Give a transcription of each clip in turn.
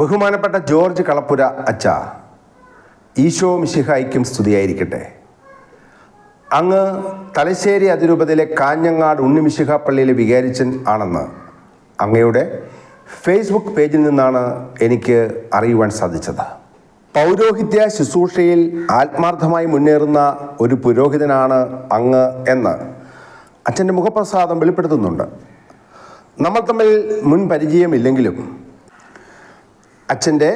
ബഹുമാനപ്പെട്ട ജോർജ് കളപ്പുര അച്ച ഈശോ മിശിഹായിക്കും സ്തുതിയായിരിക്കട്ടെ. അങ്ങ് തലശ്ശേരി അതിരൂപതയിലെ കാഞ്ഞങ്ങാട് ഉണ്ണിമിശിഹ പള്ളിയിലെ വികാരിച്ചൻ ആണെന്ന് അങ്ങയുടെ ഫേസ്ബുക്ക് പേജിൽ നിന്നാണ് എനിക്ക് അറിയുവാൻ സാധിച്ചത്. പൗരോഹിത്യ ശുശ്രൂഷയിൽ ആത്മാർത്ഥമായി മുന്നേറുന്ന ഒരു പുരോഹിതനാണ് അങ്ങ് എന്ന് അച്ഛന്റെ മുഖപ്രസാദം വെളിപ്പെടുത്തുന്നുണ്ട്. നമ്മൾ തമ്മിൽ മുൻ പരിചയമില്ലെങ്കിലും അച്ഛന്റെ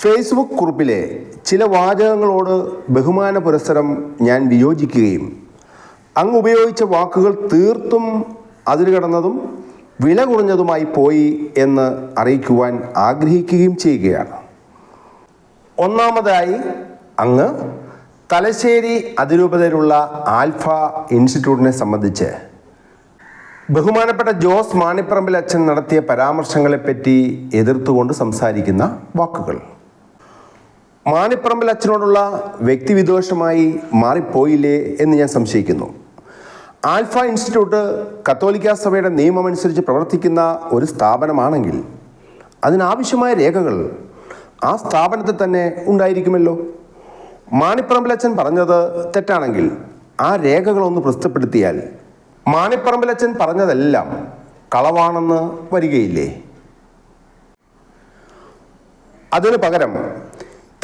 ഫേസ്ബുക്ക് കുറിപ്പിലെ ചില വാചകങ്ങളോട് ബഹുമാന പുരസ്സരം ഞാൻ വിയോജിക്കുകയും അങ്ങ് ഉപയോഗിച്ച വാക്കുകൾ തീർത്തും അതിര് കടന്നതും വില കുറഞ്ഞതുമായി പോയി എന്ന് അറിയിക്കുവാൻ ആഗ്രഹിക്കുകയും ചെയ്യുകയാണ്. ഒന്നാമതായി അങ്ങ് തലശ്ശേരി അതിരൂപതയിലുള്ള ആൽഫ ഇൻസ്റ്റിറ്റ്യൂട്ടിനെ സംബന്ധിച്ച് ബഹുമാനപ്പെട്ട ജോസ് മാണിപ്പറമ്പിൽ അച്ഛൻ നടത്തിയ പരാമർശങ്ങളെപ്പറ്റി എതിർത്തുകൊണ്ട് സംസാരിക്കുന്ന വാക്കുകൾ. മാണിപ്പറമ്പിൽ അച്ഛനോടുള്ള വ്യക്തിവിദ്വേഷമായി മാറിപ്പോയില്ലേ എന്ന് ഞാൻ സംശയിക്കുന്നു. ആൽഫ ഇൻസ്റ്റിറ്റ്യൂട്ട് കത്തോലിക്ക സഭയുടെ നിയമമനുസരിച്ച് പ്രവർത്തിക്കുന്ന ഒരു സ്ഥാപനമാണെങ്കിൽ അതിനാവശ്യമായ രേഖകൾ ആ സ്ഥാപനത്തിൽ തന്നെ ഉണ്ടായിരിക്കുമല്ലോ. മാണിപ്പറമ്പിൽ അച്ഛൻ പറഞ്ഞത് തെറ്റാണെങ്കിൽ ആ രേഖകളൊന്ന് പ്രസിദ്ധപ്പെടുത്തിയാൽ മാണിപ്പറമ്പിലച്ചൻ പറഞ്ഞതെല്ലാം കളവാണെന്ന് വരികയില്ലേ? അതിനു പകരം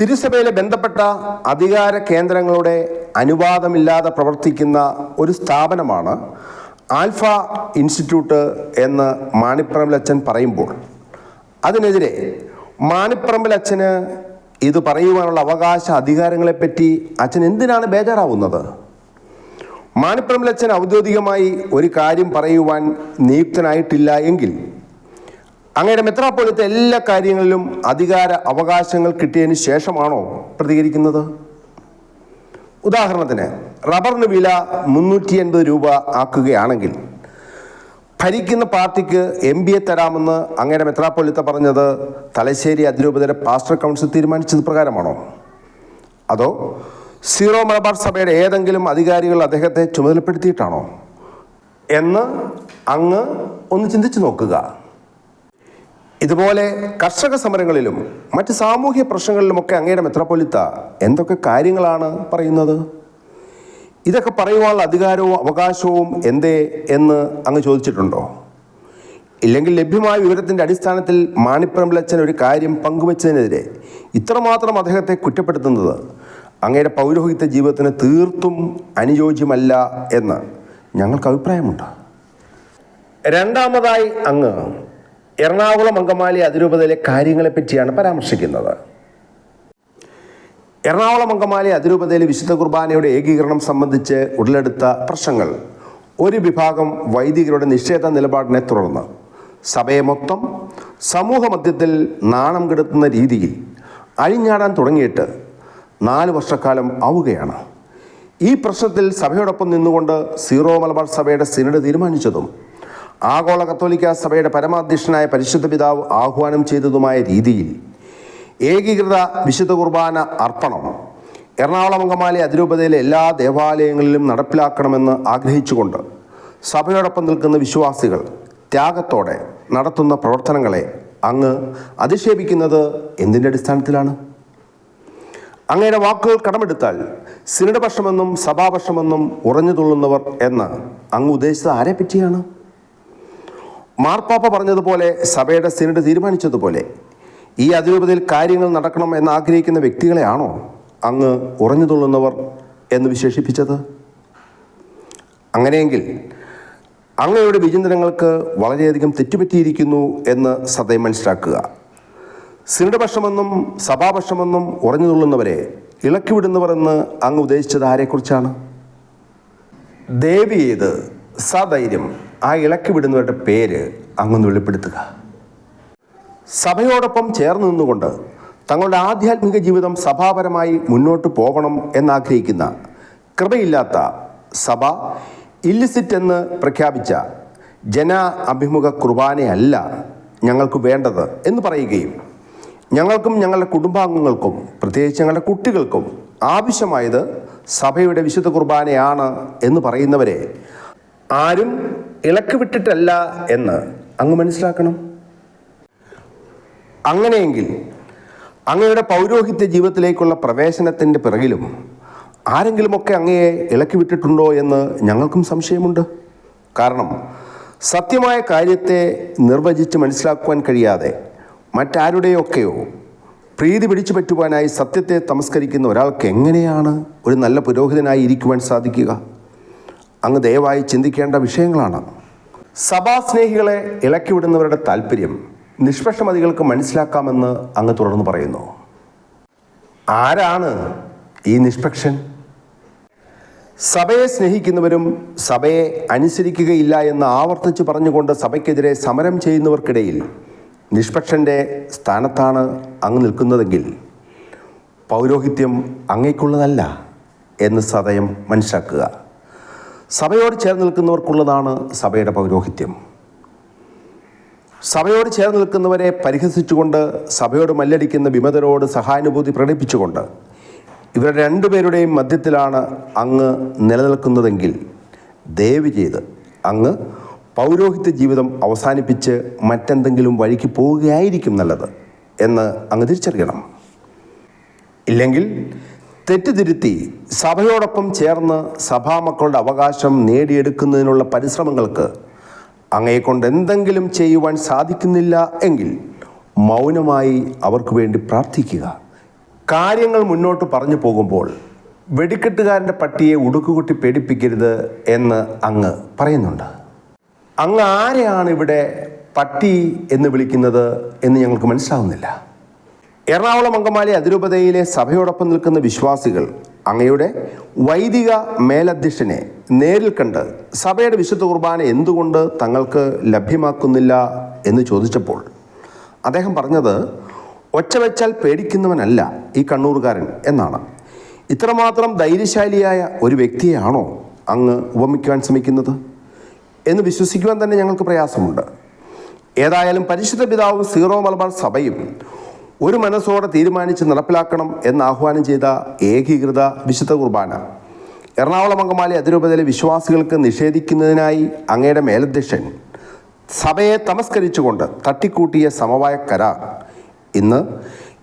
തിരുസഭയിലെ ബന്ധപ്പെട്ട അധികാര കേന്ദ്രങ്ങളുടെ അനുവാദമില്ലാതെ പ്രവർത്തിക്കുന്ന ഒരു സ്ഥാപനമാണ് ആൽഫ ഇൻസ്റ്റിറ്റ്യൂട്ട് എന്ന് മാണിപ്പറമ്പിലച്ചൻ പറയുമ്പോൾ അതിനെതിരെ മാണിപ്പറമ്പിലച്ഛന് ഇത് പറയുവാനുള്ള അവകാശ അധികാരങ്ങളെപ്പറ്റി അച്ഛൻ എന്തിനാണ് ബേജാറാവുന്നത്? മാണിപ്പറമ്പിലച്ഛൻ ഔദ്യോഗികമായി ഒരു കാര്യം പറയുവാൻ നിയുക്തനായിട്ടില്ല എങ്കിൽ അങ്ങയുടെ മെത്രാപ്പോലത്തെ എല്ലാ കാര്യങ്ങളിലും അധികാര അവകാശങ്ങൾ കിട്ടിയതിന് ശേഷമാണോ പ്രതികരിക്കുന്നത്? ഉദാഹരണത്തിന് റബ്ബറിന് വില മുന്നൂറ്റി എൺപത് രൂപ ആക്കുകയാണെങ്കിൽ ഭരിക്കുന്ന പാർട്ടിക്ക് എം എ തരാമെന്ന് അങ്ങയുടെ മെത്രാപ്പൊലിത്ത പറഞ്ഞത് തലശ്ശേരി അതിരൂപതയുടെ പാസ്റ്റർ കൗൺസിൽ തീരുമാനിച്ചത് പ്രകാരമാണോ? അതോ സീറോ മലബാർ സഭയുടെ ഏതെങ്കിലും അധികാരികൾ അദ്ദേഹത്തെ ചുമതലപ്പെടുത്തിയിട്ടാണോ? എന്ന് അങ്ങ് ഒന്ന് ചിന്തിച്ചു നോക്കുക. ഇതുപോലെ കർഷക സമരങ്ങളിലും മറ്റ് സാമൂഹ്യ പ്രശ്നങ്ങളിലുമൊക്കെ അങ്ങയുടെ മെത്രാപ്പൊലിത്ത എന്തൊക്കെ കാര്യങ്ങളാണ് പറയുന്നത്? ഇതൊക്കെ പറയുവാനുള്ള അധികാരവും അവകാശവും എന്തേ എന്ന് അങ്ങ് ചോദിച്ചിട്ടുണ്ടോ? ഇല്ലെങ്കിൽ ലഭ്യമായ വിവരത്തിന്റെ അടിസ്ഥാനത്തിൽ മാണിപ്രംലച്ചൻ ഒരു കാര്യം പങ്കുവച്ചതിനെതിരെ ഇത്രമാത്രം അദ്ദേഹത്തെ കുറ്റപ്പെടുത്തുന്നത് അങ്ങയുടെ പൗരോഹിത്യ ജീവിതത്തിന് തീർത്തും അനുയോജ്യമല്ല എന്ന് ഞങ്ങൾക്ക് അഭിപ്രായമുണ്ട്. രണ്ടാമതായി അങ്ങ് എറണാകുളം അങ്കമാലി അതിരൂപതയിലെ കാര്യങ്ങളെപ്പറ്റിയാണ് പരാമർശിക്കുന്നത്. എറണാകുളം അങ്കമാലി അതിരൂപതയിലെ വിശുദ്ധ കുർബാനയുടെ ഏകീകരണം സംബന്ധിച്ച് ഉടലെടുത്ത പ്രശ്നങ്ങൾ. ഒരു വിഭാഗം വൈദികരുടെ നിഷേധ നിലപാടിനെ തുടർന്ന് സഭയെ മൊത്തം സമൂഹ മധ്യത്തിൽ നാണം കെടുത്തുന്ന രീതിയിൽ അഴിഞ്ഞാടാൻ തുടങ്ങിയിട്ട് നാല് വർഷക്കാലം ആവുകയാണ്. ഈ പ്രശ്നത്തിൽ സഭയോടൊപ്പം നിന്നുകൊണ്ട് സീറോ മലബാർ സഭയുടെ സിനഡ് തീരുമാനിച്ചതും ആഗോള കത്തോലിക്ക സഭയുടെ പരമാധ്യക്ഷനായ പരിശുദ്ധ പിതാവ് ആഹ്വാനം ചെയ്തതുമായ രീതിയിൽ ഏകീകൃത വിശുദ്ധ കുർബാന അർപ്പണം എറണാകുളം അങ്കമാലി അതിരൂപതയിലെ എല്ലാ ദേവാലയങ്ങളിലും നടപ്പിലാക്കണമെന്ന് ആഗ്രഹിച്ചുകൊണ്ട് സഭയോടൊപ്പം നിൽക്കുന്ന വിശ്വാസികൾ ത്യാഗത്തോടെ നടത്തുന്ന പ്രവർത്തനങ്ങളെ അങ്ങ് അധിക്ഷേപിക്കുന്നത് എന്തിന്റെ അടിസ്ഥാനത്തിലാണ്? അങ്ങയുടെ വാക്കുകൾ കടമെടുത്താൽ സിനിഡപക്ഷമെന്നും സഭാപക്ഷമെന്നും ഉറഞ്ഞു തുള്ളുന്നവർ എന്ന് അങ്ങ് ഉദ്ദേശിച്ചത് ആരെ പറ്റിയാണ്? മാർപ്പാപ്പ പറഞ്ഞതുപോലെ സഭയുടെ സിനഡ് തീരുമാനിച്ചതുപോലെ ഈ അതിരൂപതയിൽ കാര്യങ്ങൾ നടക്കണം എന്ന് ആഗ്രഹിക്കുന്ന വ്യക്തികളെയാണോ അങ്ങ് ഉറഞ്ഞു തുള്ളുന്നവർ എന്ന് വിശേഷിപ്പിച്ചത്? അങ്ങനെയെങ്കിൽ അങ്ങയുടെ വിചിന്തനങ്ങൾക്ക് വളരെയധികം തെറ്റുപറ്റിയിരിക്കുന്നു എന്ന് സദയം മനസ്സിലാക്കുക. സിനഡപക്ഷമെന്നും സഭാപക്ഷമെന്നും ഉറഞ്ഞു തുള്ളുന്നവരെ ഇളക്കിവിടുന്നവർ എന്ന് അങ്ങ് ഉദ്ദേശിച്ചത് ആരെക്കുറിച്ചാണ്? ദേവി ഏത് സധൈര്യം ആ ഇളക്കിവിടുന്നവരുടെ പേര് അങ്ങൊന്ന് വെളിപ്പെടുത്തുക. സഭയോടൊപ്പം ചേർന്ന് നിന്നുകൊണ്ട് തങ്ങളുടെ ആധ്യാത്മിക ജീവിതം സഭാപരമായി മുന്നോട്ട് പോകണം എന്നാഗ്രഹിക്കുന്ന കൃപയില്ലാത്ത സഭ ഇല്ലിസിറ്റ് എന്ന് പ്രഖ്യാപിച്ച ജന അഭിമുഖ കുർബാനയല്ല ഞങ്ങൾക്ക് വേണ്ടത് എന്ന് പറയുകയും ഞങ്ങൾക്കും ഞങ്ങളുടെ കുടുംബാംഗങ്ങൾക്കും പ്രത്യേകിച്ച് ഞങ്ങളുടെ കുട്ടികൾക്കും ആവശ്യമായത് സഭയുടെ വിശുദ്ധ കുർബാനയാണ് എന്ന് പറയുന്നവരെ ആരും ഇളക്ക് വിട്ടിട്ടല്ല എന്ന് അങ്ങ് മനസ്സിലാക്കണം. അങ്ങനെയെങ്കിൽ അങ്ങയുടെ പൗരോഹിത്യ ജീവിതത്തിലേക്കുള്ള പ്രവേശനത്തിന്റെ പിറകിലും ആരെങ്കിലുമൊക്കെ അങ്ങയെ ഇളക്കി വിട്ടിട്ടുണ്ടോ എന്ന് ഞങ്ങൾക്കും സംശയമുണ്ട്. കാരണം സത്യമായ കാര്യത്തെ നിർവചിച്ച് മനസ്സിലാക്കുവാൻ കഴിയാതെ മറ്റാരുടെയൊക്കെയോ പ്രീതി പിടിച്ചു പറ്റുവാനായി സത്യത്തെ തമസ്കരിക്കുന്ന ഒരാൾക്ക് എങ്ങനെയാണ് ഒരു നല്ല പുരോഹിതനായി ഇരിക്കുവാൻ സാധിക്കുക? അങ്ങ് ദയവായി ചിന്തിക്കേണ്ട വിഷയങ്ങളാണ്. സഭാസ്നേഹികളെ ഇളക്കിവിടുന്നവരുടെ താല്പര്യം നിഷ്പക്ഷമതികൾക്ക് മനസ്സിലാക്കാമെന്ന് അങ്ങ് തുടർന്ന് പറയുന്നു. ആരാണ് ഈ നിഷ്പക്ഷൻ? സഭയെ സ്നേഹിക്കുന്നവരും സഭയെ അനുസരിക്കുകയില്ല എന്ന് ആവർത്തിച്ച് പറഞ്ഞുകൊണ്ട് സഭയ്ക്കെതിരെ സമരം ചെയ്യുന്നവർക്കിടയിൽ നിഷ്പക്ഷന്റെ സ്ഥാനത്താണ് അങ്ങ് നിൽക്കുന്നതെങ്കിൽ പൗരോഹിത്യം അങ്ങേക്കുള്ളതല്ല എന്ന് സദയം മനസ്സിലാക്കുക. സഭയോട് ചേർന്ന് നിൽക്കുന്നവർക്കുള്ളതാണ് സഭയുടെ പൗരോഹിത്യം. സഭയോട് ചേർന്ന് നിൽക്കുന്നവരെ പരിഹസിച്ചുകൊണ്ട് സഭയോട് മല്ലടിക്കുന്ന വിമതരോട് സഹാനുഭൂതി പ്രകടിപ്പിച്ചുകൊണ്ട് ഇവരുടെ രണ്ടുപേരുടെയും മധ്യത്തിലാണ് അങ്ങ് നിലനിൽക്കുന്നതെങ്കിൽ ദയവ് ചെയ്ത് അങ്ങ് പൗരോഹിത്യ ജീവിതം അവസാനിപ്പിച്ച് മറ്റെന്തെങ്കിലും വഴിക്ക് പോവുകയായിരിക്കും നല്ലത് എന്ന് അങ്ങ് തിരിച്ചറിയണം. ഇല്ലെങ്കിൽ തെറ്റുതിരുത്തി സഭയോടൊപ്പം ചേർന്ന് സഭാമക്കളുടെ അവകാശം നേടിയെടുക്കുന്നതിനുള്ള പരിശ്രമങ്ങൾക്ക് അങ്ങയെക്കൊണ്ട് എന്തെങ്കിലും ചെയ്യുവാൻ സാധിക്കുന്നില്ല എങ്കിൽ മൗനമായി അവർക്ക് വേണ്ടി പ്രാർത്ഥിക്കുക. കാര്യങ്ങൾ മുന്നോട്ട് പറഞ്ഞു പോകുമ്പോൾ വെടിക്കെട്ടുകാരന്റെ പട്ടിയെ ഉടുക്കുകുട്ടി പേടിപ്പിക്കരുത് എന്ന് അങ്ങ് പറയുന്നുണ്ട്. അങ്ങ് ആരെയാണ് ഇവിടെ പട്ടി എന്ന് വിളിക്കുന്നത് എന്ന് ഞങ്ങൾക്ക് മനസ്സിലാവുന്നില്ല. എറണാകുളം അങ്കമാലി അതിരൂപതയിലെ സഭയോടൊപ്പം നിൽക്കുന്ന വിശ്വാസികൾ അങ്ങയുടെ വൈദിക മേലധ്യക്ഷനെ നേരിൽ കണ്ട് സഭയുടെ വിശുദ്ധ കുർബാന എന്തുകൊണ്ട് തങ്ങൾക്ക് ലഭ്യമാക്കുന്നില്ല എന്ന് ചോദിച്ചപ്പോൾ അദ്ദേഹം പറഞ്ഞത് ഒച്ച വെച്ചാൽ പേടിക്കുന്നവനല്ല ഈ കണ്ണൂർകാരൻ എന്നാണ്. ഇത്രമാത്രം ധൈര്യശാലിയായ ഒരു വ്യക്തിയാണോ അങ്ങ് ഉപമിക്കുവാൻ ശ്രമിക്കുന്നത്? എന്ന് വിശ്വസിക്കുവാൻ തന്നെ ഞങ്ങൾക്ക് പ്രയാസമുണ്ട്. ഏതായാലും പരിശുദ്ധ പിതാവും സീറോ മലബാർ സഭയും ഒരു മനസ്സോടെ തീരുമാനിച്ച് നടപ്പിലാക്കണം എന്ന് ആഹ്വാനം ചെയ്ത ഏകീകൃത വിശുദ്ധ കുർബാന. എറണാകുളം അങ്കമാലി അതിരൂപതയിലെ വിശ്വാസികൾക്ക് നിഷേധിക്കുന്നതിനായി അങ്ങയുടെ മേലധ്യക്ഷൻ സഭയെ തമസ്കരിച്ചുകൊണ്ട് തട്ടിക്കൂട്ടിയ സമവായ കരാർ ഇന്ന്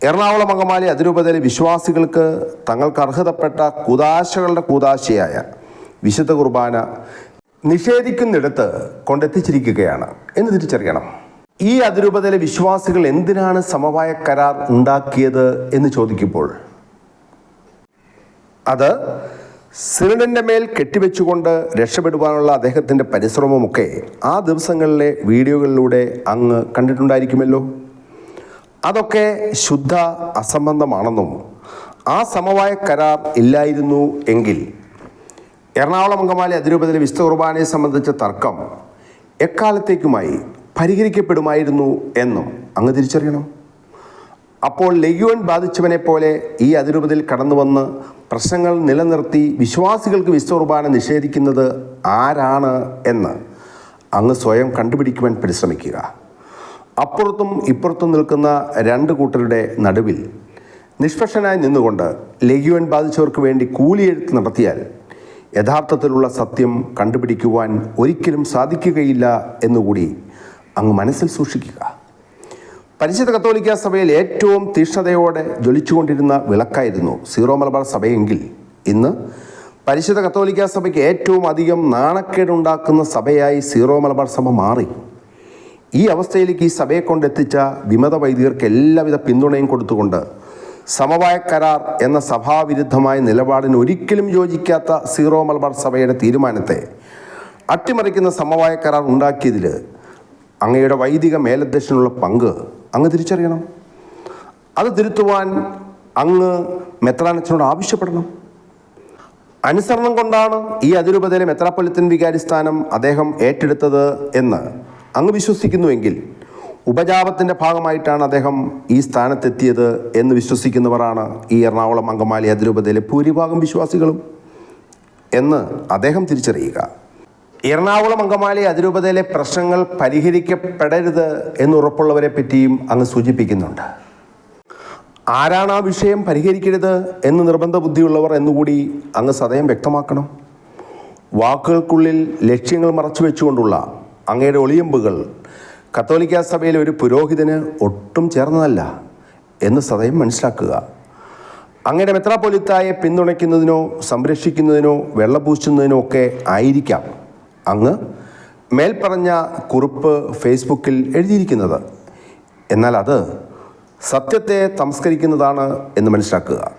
എറണാകുളം അങ്കമാലി അതിരൂപതയിലെ വിശ്വാസികൾക്ക് തങ്ങൾക്ക് അർഹതപ്പെട്ട കുതാശകളുടെ കൂതാശയായ വിശുദ്ധ കുർബാന നിഷേധിക്കുന്നിടത്ത് കൊണ്ടെത്തിച്ചിരിക്കുകയാണ്. എന്ന് തിരിച്ചറിയണം. ഈ അതിരൂപതയിലെ വിശ്വാസികൾ എന്തിനാണ് സമവായ കരാർ ഉണ്ടാക്കിയത് എന്ന് ചോദിക്കുമ്പോൾ അത് സിറിഡിന്റെ മേൽ കെട്ടിവെച്ചുകൊണ്ട് രക്ഷപ്പെടുവാനുള്ള അദ്ദേഹത്തിന്റെ പരിശ്രമമൊക്കെ ആ ദിവസങ്ങളിലെ വീഡിയോകളിലൂടെ അങ്ങ് കണ്ടിട്ടുണ്ടായിരിക്കുമല്ലോ. അതൊക്കെ ശുദ്ധ അസംബന്ധമാണെന്നും ആ സമവായ കരാർ ഇല്ലായിരുന്നു എങ്കിൽ എറണാകുളം അങ്കമാലി അതിരൂപതയിലെ വിശുദ്ധ കുർബാനയെ സംബന്ധിച്ച തർക്കം എക്കാലത്തേക്കുമായി പരിഹരിക്കപ്പെടുമായിരുന്നു എന്നും അങ്ങ് തിരിച്ചറിയണം. അപ്പോൾ ലഘുവൻ ബാധിച്ചവനെ പോലെ ഈ അതിരൂപതയിൽ കടന്നു വന്ന് പ്രശ്നങ്ങൾ നിലനിർത്തി വിശ്വാസികൾക്ക് വിശുദ്ധ കുർബാന നിഷേധിക്കുന്നത് ആരാണ് എന്ന് അങ്ങ് സ്വയം കണ്ടുപിടിക്കുവാൻ പരിശ്രമിക്കുക. അപ്പുറത്തും ഇപ്പുറത്തും നിൽക്കുന്ന രണ്ട് കൂട്ടരുടെ നടുവിൽ നിഷ്പക്ഷനായി നിന്നുകൊണ്ട് ലഘുവൻ ബാധിച്ചവർക്ക് വേണ്ടി കൂലിയെഴുത്ത് നടത്തിയാൽ യഥാർത്ഥത്തിലുള്ള സത്യം കണ്ടുപിടിക്കുവാൻ ഒരിക്കലും സാധിക്കുകയില്ല എന്നുകൂടി അങ്ങ് മനസ്സിൽ സൂക്ഷിക്കുക. പരിശുദ്ധ കത്തോലിക്ക സഭയിൽ ഏറ്റവും തീക്ഷ്ണതയോടെ ജ്വലിച്ചുകൊണ്ടിരുന്ന വിളക്കായിരുന്നു സീറോ മലബാർ സഭയെങ്കിൽ. ഇന്ന് പരിശുദ്ധ കത്തോലിക്ക സഭയ്ക്ക് ഏറ്റവും അധികം നാണക്കേടുണ്ടാക്കുന്ന സഭയായി സീറോ മലബാർ സഭ മാറി. ഈ അവസ്ഥയിലേക്ക് ഈ സഭയെ കൊണ്ടെത്തിച്ച വിമത വൈദികർക്ക് എല്ലാവിധ പിന്തുണയും കൊടുത്തുകൊണ്ട് സമവായ കരാർ എന്ന സഭാവിരുദ്ധമായ നിലപാടിന് ഒരിക്കലും യോജിക്കാത്ത സീറോ മലബാർ സഭയുടെ തീരുമാനത്തെ അട്ടിമറിക്കുന്ന സമവായ കരാർ ഉണ്ടാക്കിയതിൽ അങ്ങയുടെ വൈദിക മേലധ്യക്ഷനുള്ള പങ്ക് അങ്ങ് തിരിച്ചറിയണം. അത് തിരുത്തുവാൻ അങ്ങ് മെത്രാനച്ചനോട് ആവശ്യപ്പെടണം. അനുസരണം കൊണ്ടാണ് ഈ അതിരൂപതയിലെ മെത്രാപ്പൊലിത്തൻ വികാരി സ്ഥാനം അദ്ദേഹം ഏറ്റെടുത്തത് എന്ന് അങ്ങ് വിശ്വസിക്കുന്നുവെങ്കിൽ ഉപജാപത്തിന്റെ ഭാഗമായിട്ടാണ് അദ്ദേഹം ഈ സ്ഥാനത്തെത്തിയത് എന്ന് വിശ്വസിക്കുന്നവരാണ് ഈ എറണാകുളം അങ്കമാലി അതിരൂപതയിലെ ഭൂരിഭാഗം വിശ്വാസികളും എന്ന് അദ്ദേഹം തിരിച്ചറിയുക. എറണാകുളം അങ്കമാലി അതിരൂപതയിലെ പ്രശ്നങ്ങൾ പരിഹരിക്കപ്പെടരുത് എന്നുറപ്പുള്ളവരെ പറ്റിയും അങ്ങ് സൂചിപ്പിക്കുന്നുണ്ട്. ആരാണ് ആ വിഷയം പരിഹരിക്കരുത് എന്ന് നിർബന്ധ ബുദ്ധിയുള്ളവർ എന്നുകൂടി അങ്ങ് സദയം വ്യക്തമാക്കണം. വാക്കുകൾക്കുള്ളിൽ ലക്ഷ്യങ്ങൾ മറച്ചു വെച്ചുകൊണ്ടുള്ള അങ്ങയുടെ ഒളിയമ്പുകൾ കത്തോലിക്ക സഭയിലെ ഒരു പുരോഹിതന് ഒട്ടും ചേർന്നതല്ല എന്ന് സദയം മനസ്സിലാക്കുക. അങ്ങനെ മെത്രാപ്പൊലിത്തായെ പിന്തുണയ്ക്കുന്നതിനോ സംരക്ഷിക്കുന്നതിനോ വെള്ളപൂശുന്നതിനോ ഒക്കെ ആയിരിക്കാം അങ്ങ് മേൽപ്പറഞ്ഞ കുറിപ്പ് ഫേസ്ബുക്കിൽ എഴുതിയിരിക്കുന്നത്. എന്നാൽ അത് സത്യത്തെ തമസ്കരിക്കുന്നതാണ് എന്ന് മനസ്സിലാക്കുക.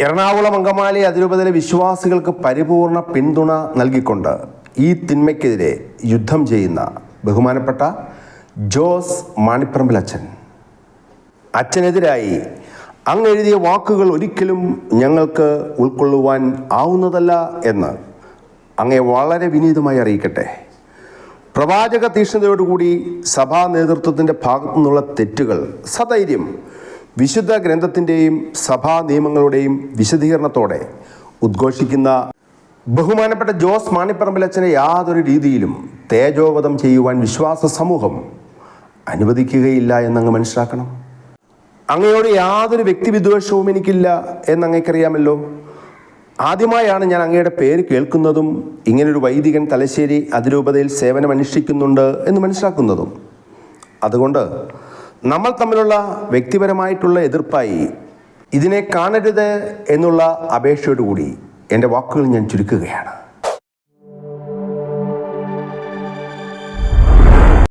എറണാകുളം അങ്കമാലി അതിരൂപതയിലെ വിശ്വാസികൾക്ക് പരിപൂർണ പിന്തുണ നൽകിക്കൊണ്ട് ഈ തിന്മയ്ക്കെതിരെ യുദ്ധം ചെയ്യുന്ന ബഹുമാനപ്പെട്ട ജോസ് മാണിപ്പറമ്പിൽ അച്ഛൻ. അച്ഛനെതിരായി അങ്ങ് എഴുതിയ വാക്കുകൾ ഒരിക്കലും ഞങ്ങൾക്ക് ഉൾക്കൊള്ളുവാൻ ആവുന്നതല്ല എന്ന് അങ്ങയെ വളരെ വിനീതമായി അറിയിക്കട്ടെ. പ്രവാചക തീക്ഷ്ണതയോടുകൂടി സഭാ നേതൃത്വത്തിന്റെ ഭാഗത്തു നിന്നുള്ള തെറ്റുകൾ സധൈര്യം വിശുദ്ധ ഗ്രന്ഥത്തിന്റെയും സഭാ നിയമങ്ങളുടെയും വിശദീകരണത്തോടെ ഉദ്ഘോഷിക്കുന്ന ബഹുമാനപ്പെട്ട ജോസ് മാണിപ്പറമ്പിലച്ചനെ യാതൊരു രീതിയിലും തേജോവധം ചെയ്യുവാൻ വിശ്വാസ സമൂഹം അനുവദിക്കുകയില്ല എന്നങ്ങ് മനസ്സിലാക്കണം. അങ്ങയോട് യാതൊരു വ്യക്തിവിദ്വേഷവും എനിക്കില്ല എന്നങ്ങേക്കറിയാമല്ലോ ആദ്യമായാണ് ഞാൻ അങ്ങയുടെ പേര് കേൾക്കുന്നതും ഇങ്ങനൊരു വൈദികൻ തലശ്ശേരി അതിരൂപതയിൽ സേവനം സേവനമനുഷ്ഠിക്കുന്നുണ്ട് എന്ന് മനസ്സിലാക്കുന്നതും. അതുകൊണ്ട് നമ്മൾ തമ്മിലുള്ള വ്യക്തിപരമായിട്ടുള്ള എതിർപ്പായി ഇതിനെ കാണരുത് എന്നുള്ള അപേക്ഷയോടുകൂടി എന്റെ വാക്കുകൾ ഞാൻ ചുരുക്കുകയാണ്.